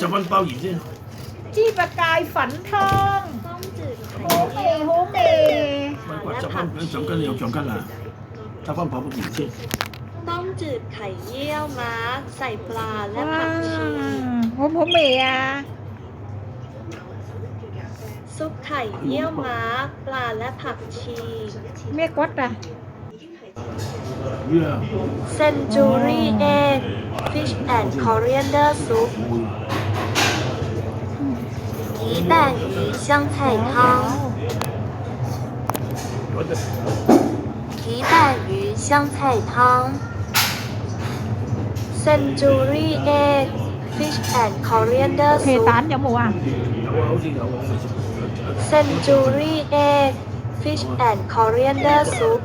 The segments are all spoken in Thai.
จับวันเปาหยิบสิจี้ประกายฝันทองต้มจืดไข่โฮเมเจียวโฮเมมันกว่าจับวันเป็นสองกันเลียวสองกันหะจับวันเปาหยิบสิต้มจืดไข่เยี่ยวม้าใส่ปลาและผักชีโฮมโฮเมอะซุปไข่เยี่ยวม้าปลาและผักชีเมกวัดอะเซนจูรี่เอ็กฟิชแอนด์คอเรียนเดอร์ซุป 拌鱼香菜汤。皮拌鱼香菜汤。Century egg fish and coriander soup. tán giống mù à? Century egg fish and coriander soup.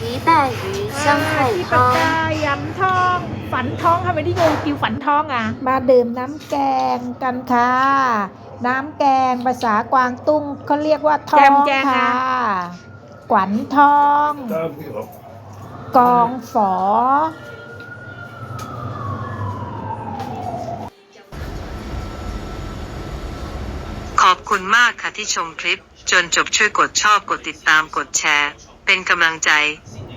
皮蛋鱼 ช่างไที่ปากทอง กายำทอง ฝันทองทำไมที่งงกิวฝันทองอะ มาดื่มน้ำแกงกันค่ะ น้ำแกงภาษากวางตุ้งเขาเรียกว่าทองค่ะขวัญทอง กองฝอ ขอบคุณมากค่ะที่ชมคลิป จนจบช่วยกดชอบกดติดตามกดแชร์ เป็นกำลังใจ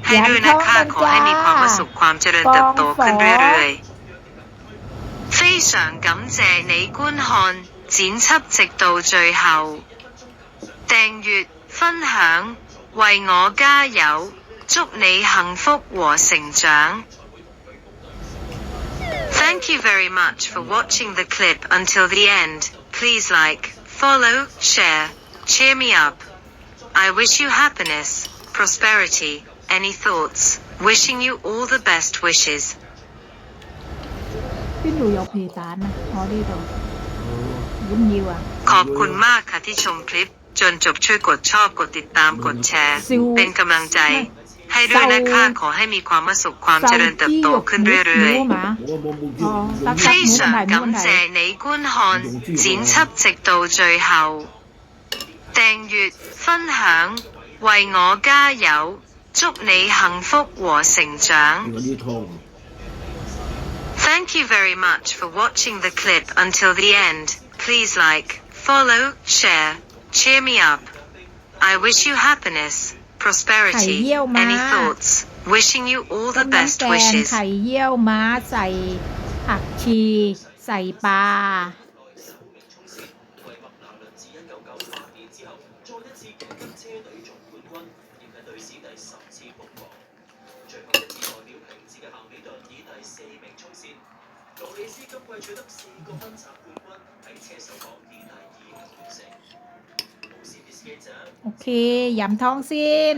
ให้ด้วยนะคะขอให้มีความประสบความเจริญเติบโตขึ้นเรื่อยๆ非常感谢你观看剪辑直到最后，订阅分享，为我加油，祝你幸福和成长。Thank you very much for watching the clip until the end. Please like, follow, share, cheer me up. I wish you happiness, prosperity, any thoughts, wishing you all the best wishes. 边度有皮蛋啊？我呢度要唔要啊？ ขอบคุณมากค่ะที่ชมคลิป จนจบช่วยกดชอบกดติดตามกดแชร์ ซิว เป็นกำลังใจ ให้ด้วยนะคะขอให้มีความประสบความเจริญเติบโตขึ้นเรื่อยๆ 嘛？我冇冇哦得叫。非常感谢你观看剪辑直到最后，订阅分享，为我加油， 祝你幸福和成长。我啲汤。 Thank you very much for watching the clip until the end. Please like, follow, share, cheer me up. I wish you happiness, ไข่ prosperity, เยี่ยวม้า any thoughts, wishing you all ต้ the มน้ำ best แกง wishes. ไข่เยี่ยวม้าใส่ผักชี ใส่ปลา โอเค ยำทองสิ้น